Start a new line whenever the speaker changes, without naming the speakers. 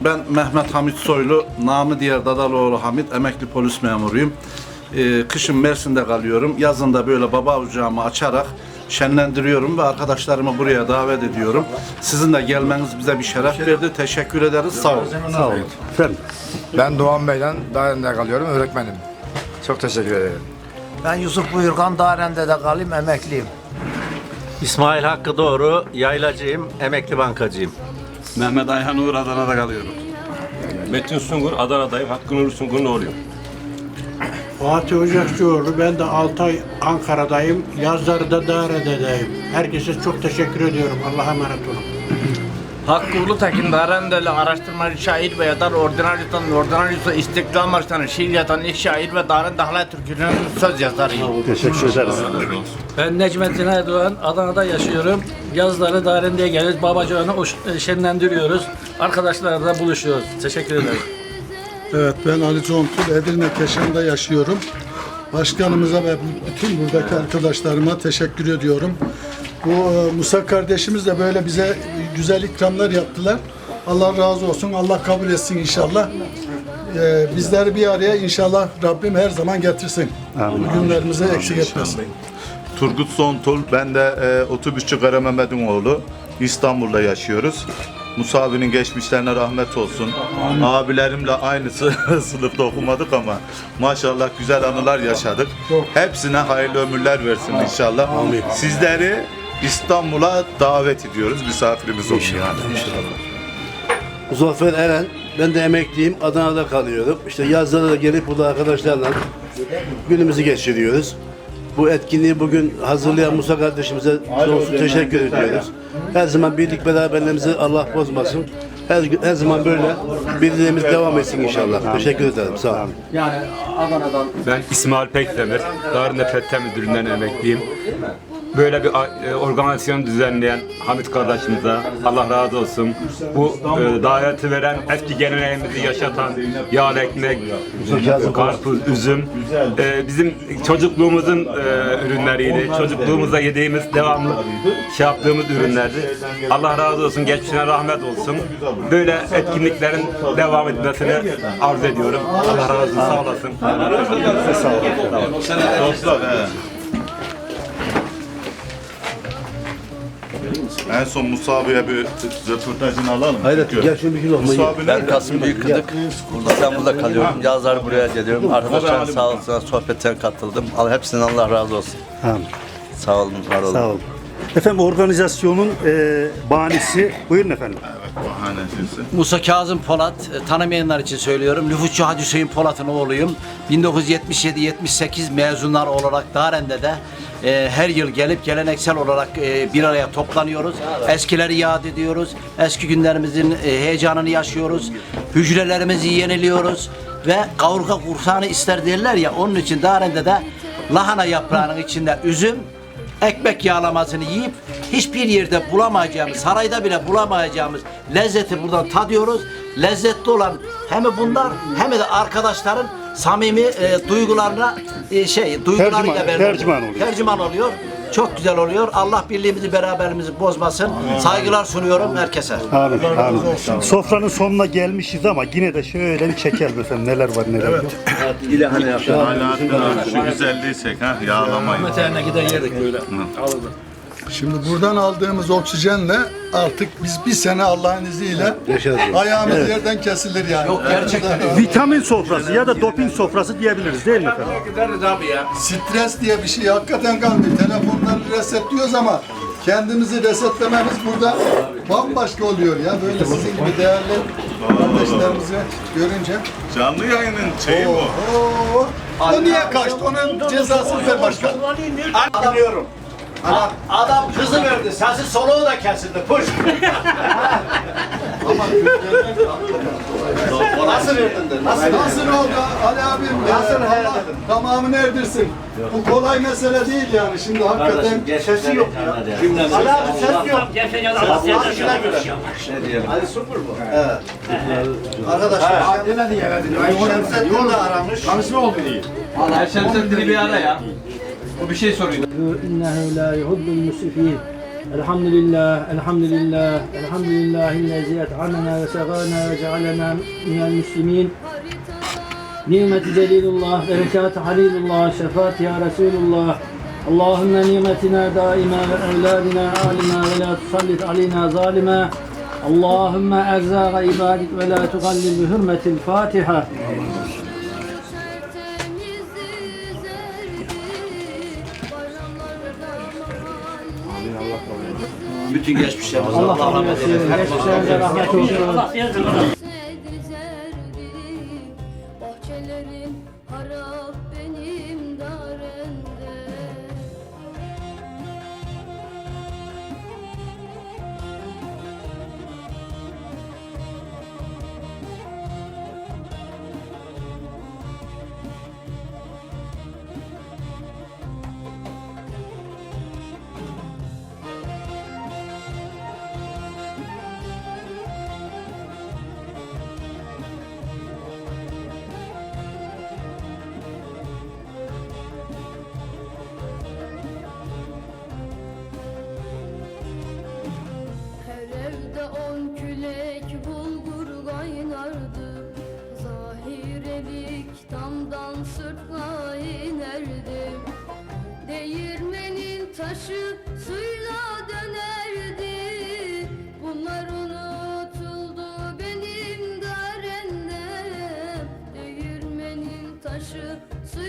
Ben Mehmet Hamit Soylu, namı diğer Dadaloğlu Hamit, emekli polis memuruyum. Ee, kışın Mersin'de kalıyorum. Yazın da böyle baba ocağımı açarak şenlendiriyorum ve arkadaşlarımı buraya davet ediyorum. Sizin de gelmeniz bize bir şeref verdi. Teşekkür ederiz. Sağ olun.
Sağ olun. Efendim.
Ben Doğan Bey'den Daren'de kalıyorum, öğretmenim. Çok teşekkür ederim.
Ben Yusuf Buyurgan Daren'de de kalayım emekliyim.
İsmail Hakkı Doğru, yaylacıyım, emekli bankacıyım.
Mehmet Ayhan Uğur Adana'da kalıyorum. Metin Sungur Adana'dayım. Hakkı Nur Sungur'un oğluyum.
Fatih Ocakçıoğlu, ben de 6 ay Ankara'dayım, yazları da Dare'deyim. Herkese çok teşekkür ediyorum. Allah'a emanet olun.
Hakkı Ulutekin Darendeli araştırmacı şair ve yazar Ordinarius'tan Ordinarius'a İstiklal Marşı'nı şiir yazan ilk şair ve Daren Dahla Türkü'nün söz yazarıyım.
Teşekkür ederiz.
Ben Necmettin Erdoğan, Adana'da yaşıyorum. Yazları Darende'ye geliyoruz, babacığını oş- şenlendiriyoruz. Arkadaşlarla buluşuyoruz. Teşekkür ederim.
Evet ben Ali Contul Edirne Keşan'da yaşıyorum. Başkanımıza ve bütün buradaki arkadaşlarıma teşekkür ediyorum. Bu e, Musa kardeşimiz de böyle bize güzel ikramlar yaptılar. Allah razı olsun. Allah kabul etsin inşallah. E, bizleri bir araya inşallah Rabbim her zaman getirsin. Bu günlerimizi eksik etmesin.
Turgut Sontul, ben de e, otobüsçü Kara Mehmet'in oğlu. İstanbul'da yaşıyoruz. Musa abinin geçmişlerine rahmet olsun. Abilerimle aynısı sınıfta okumadık ama maşallah güzel anılar yaşadık. Hepsine hayırlı ömürler versin inşallah. Sizleri İstanbul'a davet ediyoruz. Misafirimiz olun yani.
Muzaffer Eren. Ben de emekliyim. Adana'da kalıyorum. İşte yazları da gelip burada arkadaşlarla günümüzü geçiriyoruz. Bu etkinliği bugün hazırlayan Musa kardeşimize sonsuz teşekkür ediyoruz. Her zaman birlik beraberliğimizi Allah bozmasın. Her, her zaman böyle birliğimiz devam etsin inşallah. Teşekkür ederim. Sağ olun.
Ben İsmail Pekdemir. Darın Fethe Müdürlüğü'nden emekliyim. Böyle bir e, organizasyon düzenleyen Hamit kardeşimize Allah razı olsun. Bu e, daveti veren eski geleneğimizi yaşatan yağlı ekmek, karpuz, üzüm e, bizim çocukluğumuzun e, ürünleriydi. Çocukluğumuzda yediğimiz devamlı şey yaptığımız ürünlerdi. Allah razı olsun, geçmişine rahmet olsun. Böyle etkinliklerin devam etmesini arzu ediyorum. Allah razı olsun, sağ olasın.
Dostlar, En son Musa abiye bir röportajını alalım.
Hayret
Çünkü
gel şunu bir kilo
Musa abi
Ben
nerede?
Kasım Büyükkılık, İstanbul'da kalıyorum. Yazları buraya geliyorum. Arkadaşlarım sağ olsun, sohbetlerine katıldım. Allah hepsinden Allah razı olsun.
Tamam.
Sağ olun, var olun.
Sağ olun. Efendim organizasyonun e, banisi. Buyurun efendim.
Bahanecisi.
Musa Kazım Polat, e, tanımayanlar için söylüyorum. Nüfusçu Hacı Hüseyin Polat'ın oğluyum. 1977-78 mezunlar olarak Daren'de de e, her yıl gelip geleneksel olarak e, bir araya toplanıyoruz. Eskileri yad ediyoruz. Eski günlerimizin e, heyecanını yaşıyoruz. Hücrelerimizi yeniliyoruz. Ve kavurga kursağını ister derler ya onun için Daren'de de lahana yaprağının içinde üzüm, ekmek yağlamasını yiyip hiçbir yerde bulamayacağımız, sarayda bile bulamayacağımız lezzeti buradan tadıyoruz. Lezzetli olan hem bunlar hem de arkadaşların samimi e, duygularına e, şey duygularıyla
Tercüman-
beraber
tercüman oluyor.
tercüman oluyor. Çok güzel oluyor. Allah birliğimizi beraberimizi bozmasın. Saygılar sunuyorum herkese.
Amin. Amin. Sofranın sonuna gelmişiz ama yine de şöyle bir çekelim efendim. Neler var neler yok.
Alaaddin abi şu güzelliği çek ha. Yağlamayın.
Meteğine gider yedik böyle.
Şimdi buradan aldığımız oksijenle artık biz bir sene Allah'ın izniyle
Yaşarız.
ayağımız yerden kesilir yani. Yok
gerçekten.
Vitamin sofrası ya da doping sofrası diyebiliriz değil mi efendim?
Gideriz abi ya.
Stres diye bir şey hakikaten kalmıyor. Telefonları resetliyoruz ama kendimizi resetlememiz burada bambaşka oluyor ya. Böyle sizin gibi değerli kardeşlerimizi görünce.
Canlı yayının şeyi bu.
Oo, o niye kaçtı? Onun cezasını ver başkan.
Anlıyorum. Adam, adam kızı verdi. Sesi soluğu da kesildi. Puş. Nasıl verdin de? Nasıl?
Nasıl oldu Ali abim?
Nasıl hayal
Allah
edin?
Tamamını erdirsin. Bu kolay mesele değil yani. Şimdi hakikaten
Sesi yok ya. Ali abi ses yok. Ali Sungur bu. Evet. Arkadaşlar. Şemsettin de aramış.
Her Şemsettin'i bir ara ya. Bu bir şey soruyor.
İnnehu la yuhibbul musrifin. Elhamdülillah, elhamdülillah, elhamdülillah illezi et'amena ve segana ve cealena minel müslimin. Nimeti celilullah, berekatı halilullah, şefaat ya Resulullah. Allahümme nimetina daima ve evladina alima ve la tusallit alina zalime. Allahümme erzâga ibadik ve la tugallil bi hürmetil Fatiha.
Bütün geçmişlerimizi
Allah rahmet eylesin. Geçmişlerinize rahmet olsun.
Damdan sırtla inerdi Değirmenin taşı suyla dönerdi. Bunlar unutuldu benim darendem Değirmenin taşı suyla